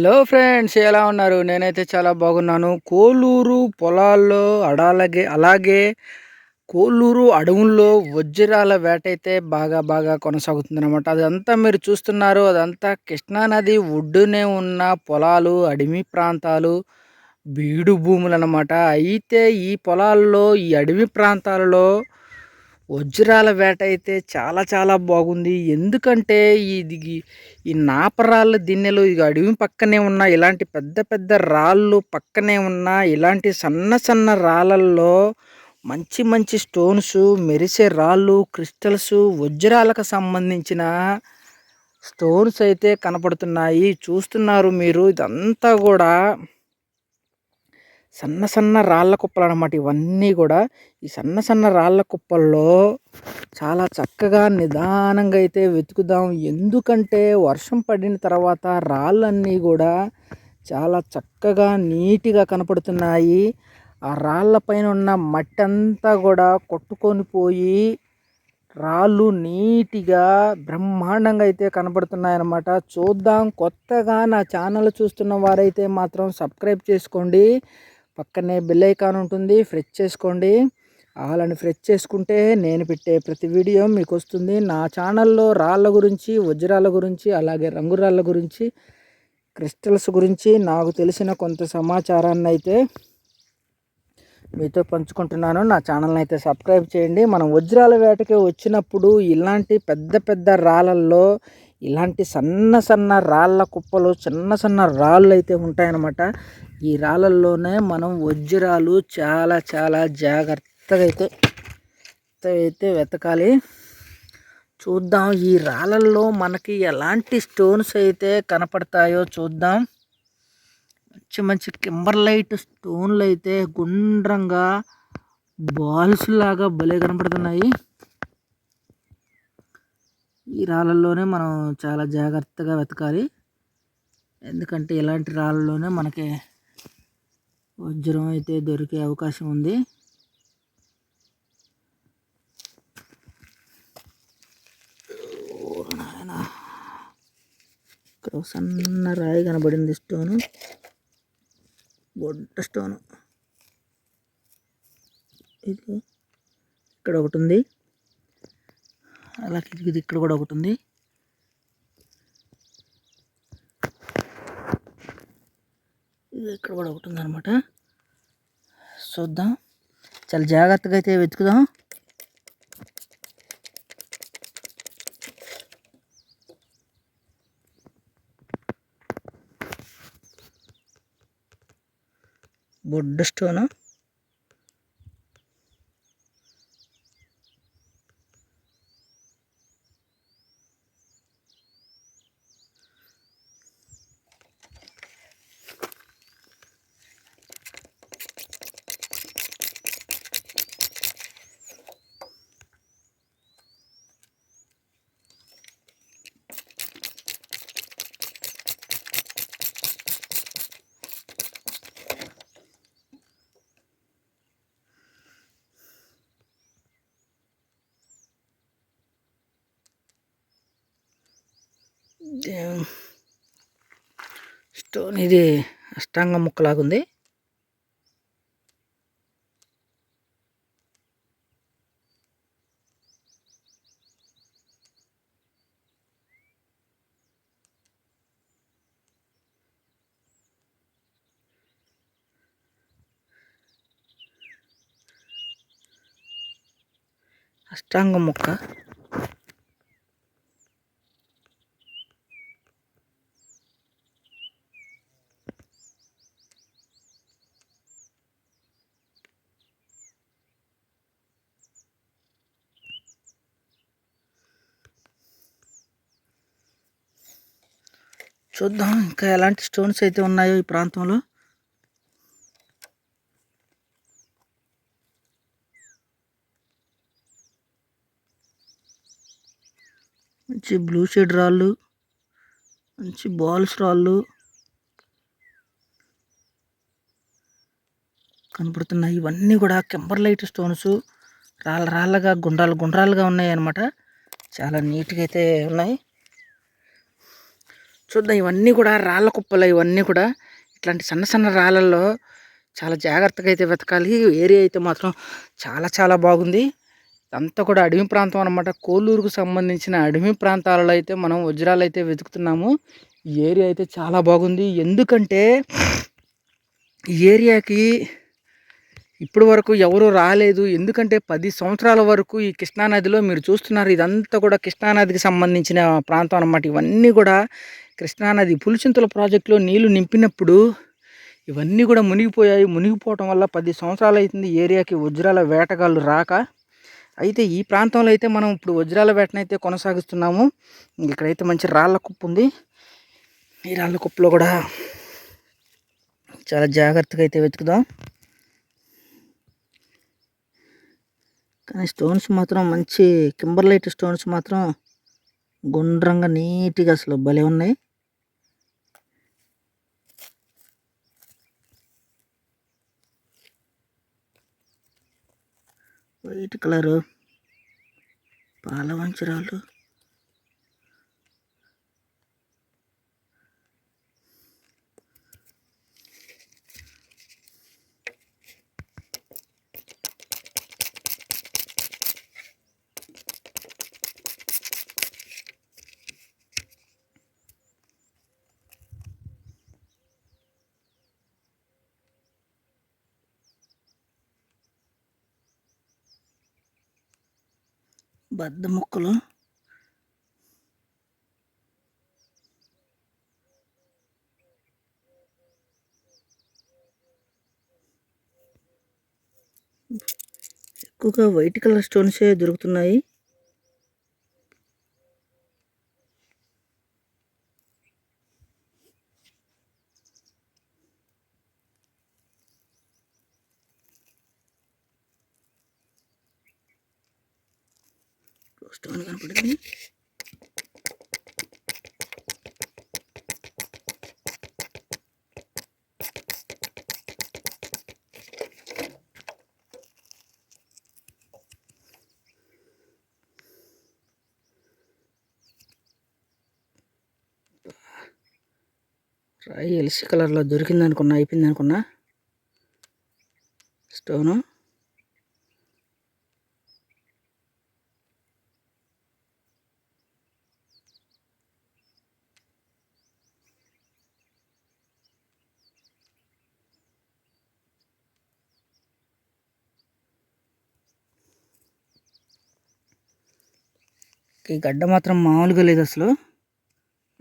Hello friends ఎలా ఉన్నారు? నేనైతే చాలా బాగున్నాను. కోలూరు పొలాల్లో అడాలగే అలాగే కోలూరు అడవుల్లో వజ్రాల వేట అయితే బాగా బాగా కొనసాగుతుందన్నమాట. అదంతా మీరు చూస్తున్నారు. అదంతా కృష్ణానది ఒడ్డునే ఉన్న పొలాలు అడవి ప్రాంతాలు బీడు భూములు అనమాట అయితే ఈ పొలాల్లో ఈ అడవి ప్రాంతాలలో వజ్రాల వేట అయితే చాలా చాలా బాగుంది. ఎందుకంటే ఇది ఈ నాపరాళ్ళ దిన్నెలు ఇక అడవి పక్కనే ఉన్న ఇలాంటి పెద్ద పెద్ద రాళ్ళు పక్కనే ఉన్న ఇలాంటి సన్న సన్న రాళ్ళల్లో మంచి మంచి స్టోన్స్ మెరిసే రాళ్ళు క్రిస్టల్స్ వజ్రాలకు సంబంధించిన స్టోన్స్ అయితే కనపడుతున్నాయి. చూస్తున్నారు మీరు ఇదంతా కూడా సన్న సన్న రాళ్ళ కుప్పలు అనమాట ఇవన్నీ కూడా. ఈ సన్న సన్న రాళ్ళ కుప్పల్లో చాలా చక్కగా నిదానంగా అయితే వెతుకుదాం. ఎందుకంటే వర్షం పడిన తర్వాత రాళ్ళన్నీ కూడా చాలా చక్కగా నీట్గా కనపడుతున్నాయి. ఆ రాళ్ళ పైన ఉన్న మట్టి అంతా కూడా కొట్టుకొని పోయి రాళ్ళు నీటిగా బ్రహ్మాండంగా అయితే కనపడుతున్నాయన్నమాట. చూద్దాం కొత్తగా నా ఛానల్ చూస్తున్న వారైతే మాత్రం సబ్స్క్రైబ్ చేసుకోండి. పక్కనే బెల్ ఐకాన్ ఉంటుంది ఫ్రెష్ చేసుకోండి. వాళ్ళని ఫ్రెష్ చేసుకుంటే నేను పెట్టే ప్రతి వీడియో మీకు వస్తుంది నా ఛానల్లో రాళ్ళ గురించి వజ్రాల గురించి అలాగే రంగురాళ్ళ గురించి క్రిస్టల్స్ గురించి నాకు తెలిసిన కొంత సమాచారాన్ని అయితే మీతో పంచుకుంటున్నాను. నా ఛానల్ని అయితే సబ్స్క్రైబ్ చేయండి. మనం వజ్రాల వేటకి వచ్చినప్పుడు ఇలాంటి పెద్ద పెద్ద రాళ్ళల్లో ఇలాంటి సన్న సన్న రాళ్ళ కుప్పలు చిన్న సన్న రాళ్ళు అయితే ఉంటాయన్నమాట. ఈ రాళ్ళల్లోనే మనం వజ్రాలు చాలా చాలా జాగ్రత్తగా అయితే అయితే వెతకాలి. చూద్దాం ఈ రాళ్ళల్లో మనకి ఎలాంటి స్టోన్స్ అయితే కనపడతాయో చూద్దాం. మంచి మంచి కింబర్లైట్ స్టోన్లు అయితే గుండ్రంగా బాల్స్ లాగా భలే కనపడుతున్నాయి. ఈ రాళ్ళల్లోనే మనం చాలా జాగ్రత్తగా వెతకాలి. ఎందుకంటే ఇలాంటి రాళ్ళలోనే మనకి వజ్రం అయితే దొరికే అవకాశం ఉంది. ఇక్కడ సన్న రాయి కనబడింది స్టోను. బొడ్డ స్టోను. ఇది ఇక్కడ ఒకటి ఉంది. అలాగే ఇది ఇక్కడ కూడా ఒకటి ఉంది. ఇది ఇక్కడ కూడా ఒకటి ఉందన్నమాట. చూద్దాం. చాలా జాగ్రత్తగా అయితే వెతుకుదాం. బొడ్డు స్టోను స్టోన్ ఇది అష్టాంగ ముక్కలాగుంది. అష్టాంగ ముక్క. చూద్దాం. ఇంకా ఎలాంటి స్టోన్స్ అయితే ఉన్నాయో ఈ ప్రాంతంలో. మంచి బ్లూ షేడ్ రాళ్ళు. మంచి బాల్స్ రాళ్ళు. కనపడుతున్నాయి. ఇవన్నీ కూడా కెంబర్లైట్ స్టోన్స్ రాళ్ళ రాళ్ళగా గుండ్రాలు గుండ్రాలుగా ఉన్నాయి అన్నమాట చాలా నీట్గా అయితే ఉన్నాయి. చూద్దాం ఇవన్నీ కూడా రాళ్ళ కుప్పలు ఇవన్నీ కూడా ఇట్లాంటి సన్న సన్న రాళ్ళల్లో చాలా జాగ్రత్తగా అయితే వెతకాలి. ఏరియా అయితే మాత్రం చాలా చాలా బాగుంది. అంతా కూడా అడవి ప్రాంతం అనమాట కోలూరుకు సంబంధించిన అడవి ప్రాంతాలలో అయితే మనం వజ్రాలు అయితే వెతుకుతున్నాము. ఈ ఏరియా అయితే చాలా బాగుంది. ఎందుకంటే ఈ ఏరియాకి ఇప్పటి వరకు ఎవరు రాలేదు. ఎందుకంటే పది సంవత్సరాల వరకు ఈ కృష్ణానదిలో మీరు చూస్తున్నారు. ఇదంతా కూడా కృష్ణానదికి సంబంధించిన ప్రాంతం అనమాట ఇవన్నీ కూడా కృష్ణానది పులిచింతల ప్రాజెక్టులో నీళ్ళు నింపినప్పుడు ఇవన్నీ కూడా మునిగిపోయాయి. మునిగిపోవటం వల్ల పది సంవత్సరాలు అవుతుంది ఏరియాకి వజ్రాల వేటగాళ్ళు రాక. అయితే ఈ ప్రాంతంలో అయితే మనం ఇప్పుడు వజ్రాల వేటనైతే కొనసాగిస్తున్నాము. ఇక్కడైతే మంచి రాళ్ళ కుప్పు ఉంది. ఈ రాళ్ళ కుప్పలో కూడా చాలా జాగ్రత్తగా అయితే వెతుకుదాం. కానీ స్టోన్స్ మాత్రం మంచి కింబర్లైట్ స్టోన్స్ మాత్రం గుండ్రంగా నీట్గా అసలు భలే ఉన్నాయి. వైట్ కలరు పాలవంచరాలు బద్ద ముక్కలు. ఎక్కువగా వైట్ కలర్ స్టోన్సే దొరుకుతున్నాయి. స్టోన్ కనపడుతుంది. రాయి ఎల్సి కలర్లో దొరికిందనుకున్నా అయిపోయింది అనుకున్నా స్టోను. ఈ గడ్డ మాత్రం మామూలుగా లేదు అసలు.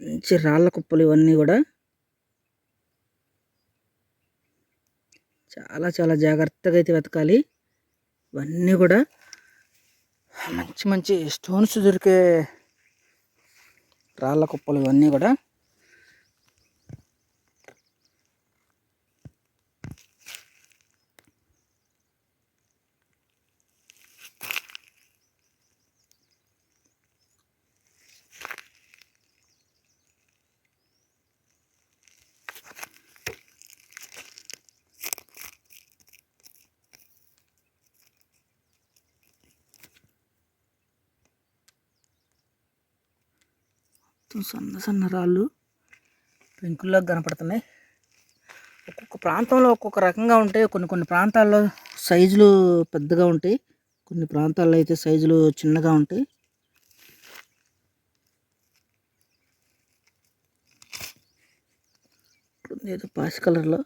మంచి రాళ్ళ కుప్పలు ఇవన్నీ కూడా. చాలా చాలా జాగ్రత్తగా అయితే వెతకాలి. ఇవన్నీ కూడా మంచి మంచి స్టోన్స్ దొరికే రాళ్ళ కుప్పలు ఇవన్నీ కూడా. సన్న సన్న రాళ్ళు. పెంకుల్లాగా కనపడుతున్నాయి. ఒక్కొక్క ప్రాంతంలో ఒక్కొక్క రకంగా ఉంటాయి. కొన్ని కొన్ని ప్రాంతాల్లో సైజులు పెద్దగా ఉంటాయి. కొన్ని ప్రాంతాల్లో అయితే సైజులు చిన్నగా ఉంటాయి. ఏదో పాసి కలర్లో.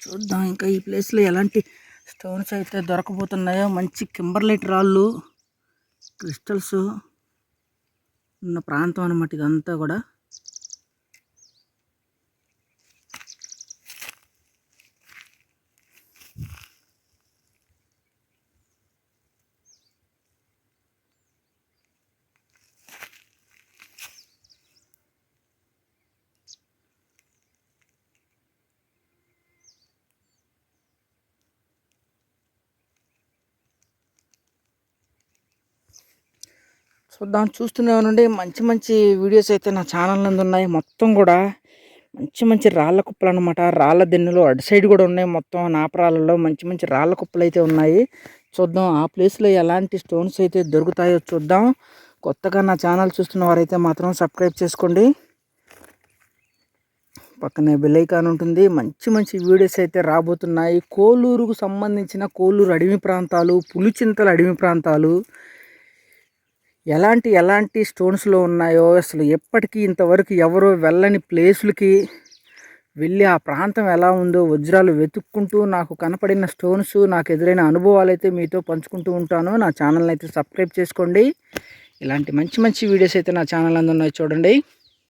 చూద్దాం ఇంకా ఈ ప్లేస్లో ఎలాంటి స్టోన్స్ అయితే దొరకబోతున్నాయో. మంచి కింబర్లైట్ రాళ్ళు క్రిస్టల్స్ ఉన్న ప్రాంతం అనమాట ఇదంతా కూడా. చూద్దాం. చూస్తూనే ఉండండి. మంచి మంచి వీడియోస్ అయితే నా ఛానల్ నందు ఉన్నాయి. మొత్తం కూడా మంచి మంచి రాళ్ళ కుప్పలు అనమాట రాళ్ళ దిన్నులు అటు సైడ్ కూడా ఉన్నాయి. మొత్తం నాపరాలలో మంచి మంచి రాళ్ళ కుప్పలు అయితే ఉన్నాయి. చూద్దాం. ఆ ప్లేస్లో ఎలాంటి స్టోన్స్ అయితే దొరుకుతాయో చూద్దాం. కొత్తగా నా ఛానల్ చూస్తున్న వారైతే మాత్రం సబ్స్క్రైబ్ చేసుకోండి. పక్కనే బెల్లైకాన్ ఉంటుంది. మంచి మంచి వీడియోస్ అయితే రాబోతున్నాయి. కోలూరుకు సంబంధించిన కోలూరు అడవి ప్రాంతాలు పులిచింతల అడవి ప్రాంతాలు ఎలాంటి ఎలాంటి స్టోన్స్లో ఉన్నాయో అసలు ఎప్పటికీ ఇంతవరకు ఎవరో వెళ్ళని ప్లేసులకి వెళ్ళి ఆ ప్రాంతం ఎలా ఉందో వజ్రాలు వెతుక్కుంటూ నాకు కనపడిన స్టోన్స్ నాకు ఎదురైన అనుభవాలు అయితే మీతో పంచుకుంటూ ఉంటాను. నా ఛానల్ని అయితే సబ్స్క్రైబ్ చేసుకోండి. ఇలాంటి మంచి మంచి వీడియోస్ అయితే నా ఛానల్ అందున్నాయి చూడండి.